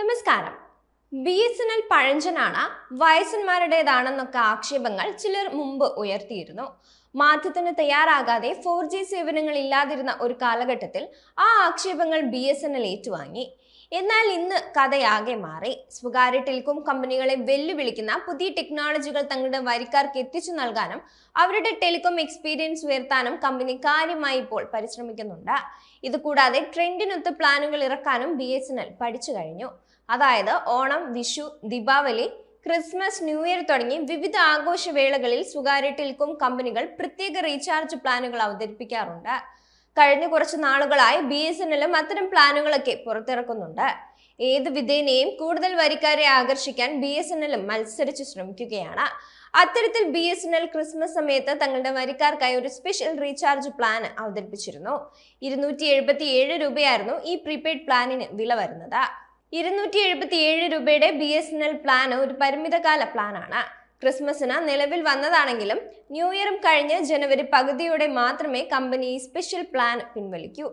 നമസ്കാരം. B S N L പഴഞ്ചനാണ് വയസ്സന്മാരുടേതാണെന്നൊക്കെ ആക്ഷേപങ്ങൾ ചിലർ മുമ്പ് ഉയർത്തിയിരുന്നു. മാറ്റത്തിന് തയ്യാറാകാതെ ഫോർ ജി സേവനങ്ങൾ ഇല്ലാതിരുന്ന ഒരു കാലഘട്ടത്തിൽ ആ ആക്ഷേപങ്ങൾ ബി എസ് എൻ എൽ ഏറ്റുവാങ്ങി. എന്നാൽ ഇന്ന് കഥയാകെ മാറി. സ്വകാര്യ ടെലികോം കമ്പനികളെ വെല്ലുവിളിക്കുന്ന പുതിയ ടെക്നോളജികൾ തങ്ങളുടെ വരിക്കാർക്ക് എത്തിച്ചു നൽകാനും അവരുടെ ടെലികോം എക്സ്പീരിയൻസ് ഉയർത്താനും കമ്പനി കാര്യമായി ഇപ്പോൾ പരിശ്രമിക്കുന്നുണ്ട്. ഇതുകൂടാതെ ട്രെൻഡിനൊത്ത് പ്ലാനുകൾ ഇറക്കാനും ബി പഠിച്ചു കഴിഞ്ഞു. അതായത് Onam Vishu Deepavali Christmas new year തുടങ്ങി വിവിധ ആഘോഷവേളകളിൽ സ്വകാര്യ ടെലികോം കമ്പനികൾ പ്രത്യേക റീചാർജ് പ്ലാനുകൾ അവതരിപ്പിക്കാറുണ്ട്. കഴിഞ്ഞ കുറച്ച് നാളുകളായി ബി എസ് എൻ എല്ലും അത്തരം പ്ലാനുകളൊക്കെ പുറത്തിറക്കുന്നുണ്ട്. ഏത് വിധേനയും കൂടുതൽ വരിക്കാരെ ആകർഷിക്കാൻ ബി എസ് എൻ എല്ലും മത്സരിച്ച് ശ്രമിക്കുകയാണ്. അത്തരത്തിൽ B S N L Christmas സമയത്ത് തങ്ങളുടെ വരിക്കാർക്കായി ഒരു സ്പെഷ്യൽ റീചാർജ് പ്ലാൻ അവതരിപ്പിച്ചിരുന്നു. ഇരുന്നൂറ്റി എഴുപത്തി ഏഴ് രൂപയായിരുന്നു ഈ പ്രീപെയ്ഡ് പ്ലാനിന് വില വരുന്നത്. ഇരുന്നൂറ്റി എഴുപത്തി ഏഴ് രൂപയുടെ B S N L plan ഒരു പരിമിതകാല പ്ലാനാണ് ക്രിസ്മസിന് നിലവിൽ വന്നതാണെങ്കിലും ന്യൂ ഇയറും കഴിഞ്ഞ് ജനുവരി പകുതിയോടെ മാത്രമേ കമ്പനി സ്പെഷ്യൽ പ്ലാൻ പിൻവലിക്കൂ.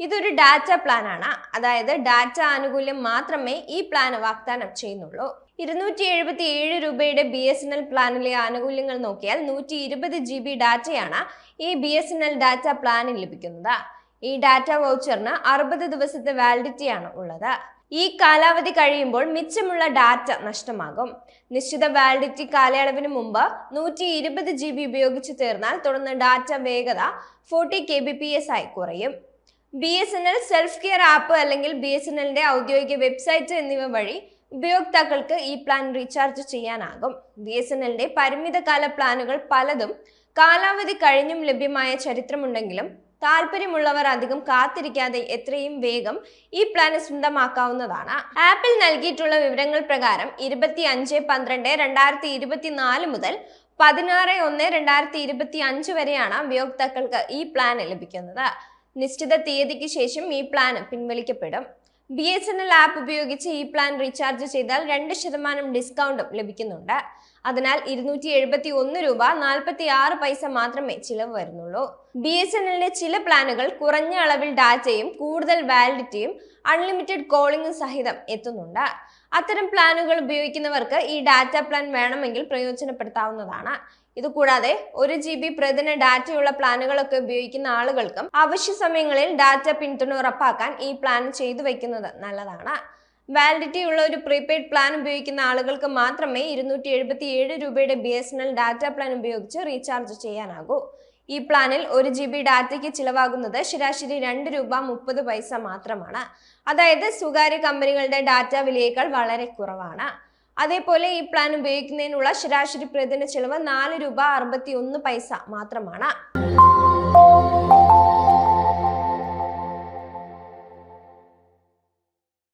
ഇതൊരു ഡാറ്റ പ്ലാനാണ് അതായത് ഡാറ്റ ആനുകൂല്യം മാത്രമേ ഈ പ്ലാൻ വാഗ്ദാനം ചെയ്യുന്നുള്ളൂ. ഇരുന്നൂറ്റി എഴുപത്തി ഏഴ് രൂപയുടെ ബി എസ് എൻ എൽ പ്ലാനിലെ ആനുകൂല്യങ്ങൾ നോക്കിയാൽ നൂറ്റി ഇരുപത് ജി ബി ഡാറ്റയാണ് ഈ B S N L data പ്ലാനിൽ ലഭിക്കുന്നത്. ഈ ഡാറ്റ വൗച്ചറിന് അറുപത് ദിവസത്തെ വാലിഡിറ്റിയാണ് ഉള്ളത്. ഈ കാലാവധി കഴിയുമ്പോൾ മിച്ചമുള്ള ഡാറ്റ നഷ്ടമാകും. നിശ്ചിത വാലിഡിറ്റി കാലയളവിന് മുമ്പ് നൂറ്റി ഇരുപത് ജി ബി ഉപയോഗിച്ച് തീർന്നാൽ തുടർന്ന് ഡാറ്റ വേഗത forty K B P S ആയി കുറയും. B S N L self care app അല്ലെങ്കിൽ ബി എസ് എൻ എല്ലിന്റെ ഔദ്യോഗിക വെബ്സൈറ്റ് എന്നിവ വഴി ഉപയോക്താക്കൾക്ക് ഈ പ്ലാൻ റീചാർജ് ചെയ്യാനാകും. ബി എസ് എൻ എല്ലിന്റെ പരിമിതകാല പ്ലാനുകൾ പലതും കാലാവധി കഴിഞ്ഞും ലഭ്യമായ ചരിത്രമുണ്ടെങ്കിലും താല്പര്യമുള്ളവർ അധികം കാത്തിരിക്കാതെ എത്രയും വേഗം ഈ പ്ലാൻ സ്വന്തമാക്കാവുന്നതാണ്. ആപ്പിൽ നൽകിയിട്ടുള്ള വിവരങ്ങൾ പ്രകാരം ഇരുപത്തി അഞ്ച് പന്ത്രണ്ട് രണ്ടായിരത്തി ഇരുപത്തിനാല് മുതൽ പതിനാറ് ഒന്ന് രണ്ടായിരത്തി ഇരുപത്തി അഞ്ച് വരെയാണ് ഉപയോക്താക്കൾക്ക് ഈ പ്ലാൻ ലഭിക്കുന്നത്. നിശ്ചിത തീയതിക്ക് ശേഷം ഈ plan പിൻവലിക്കപ്പെടും. B S N L app ഉപയോഗിച്ച് ഈ പ്ലാൻ റീചാർജ് ചെയ്താൽ രണ്ട് ശതമാനം ഡിസ്കൗണ്ടും ലഭിക്കുന്നുണ്ട്. അതിനാൽ ഇരുന്നൂറ്റി എഴുപത്തി ഒന്ന് രൂപ നാൽപ്പത്തി ആറ് പൈസ മാത്രമേ ചിലവ് വരുന്നുള്ളൂ. ബി എസ് എൻ എല്ലിന്റെ ചില പ്ലാനുകൾ കുറഞ്ഞ അളവിൽ ഡാറ്റയും കൂടുതൽ വാലിഡിറ്റിയും അൺലിമിറ്റഡ് കോളിംഗും സഹിതം എത്തുന്നുണ്ട്. അത്തരം പ്ലാനുകൾ ഉപയോഗിക്കുന്നവർക്ക് ഈ ഡാറ്റ പ്ലാൻ വേണമെങ്കിൽ പ്രയോജനപ്പെടുത്താവുന്നതാണ്. ഇതുകൂടാതെ ഒരു ജി ബി പ്രതിദിന ഡാറ്റയുള്ള പ്ലാനുകളൊക്കെ ഉപയോഗിക്കുന്ന ആളുകൾക്കും അവശ്യ സമയങ്ങളിൽ ഡാറ്റ പിന്തുണ ഉറപ്പാക്കാൻ ഈ പ്ലാൻ ചെയ്തു വെക്കുന്നത് നല്ലതാണ്. വാലിഡിറ്റി ഉള്ള ഒരു പ്രീപെയ്ഡ് പ്ലാൻ ഉപയോഗിക്കുന്ന ആളുകൾക്ക് മാത്രമേ ഇരുന്നൂറ്റി എഴുപത്തി ഏഴ് രൂപയുടെ B S N L data plan ഉപയോഗിച്ച് റീചാർജ് ചെയ്യാനാകൂ. ഈ പ്ലാനിൽ ഒരു ജി ബി ഡാറ്റയ്ക്ക് ചിലവാകുന്നത് ശരാശരി രണ്ട് രൂപ മുപ്പത് പൈസ മാത്രമാണ്. അതായത് സ്വകാര്യ കമ്പനികളുടെ ഡാറ്റ വിലയേക്കാൾ വളരെ കുറവാണ്. അതേപോലെ ഈ പ്ലാൻ ഉപയോഗിക്കുന്നതിനുള്ള ശരാശരി പ്രതിദിന ചിലവ് നാല് രൂപ അറുപത്തി ഒന്ന് പൈസ മാത്രമാണ്.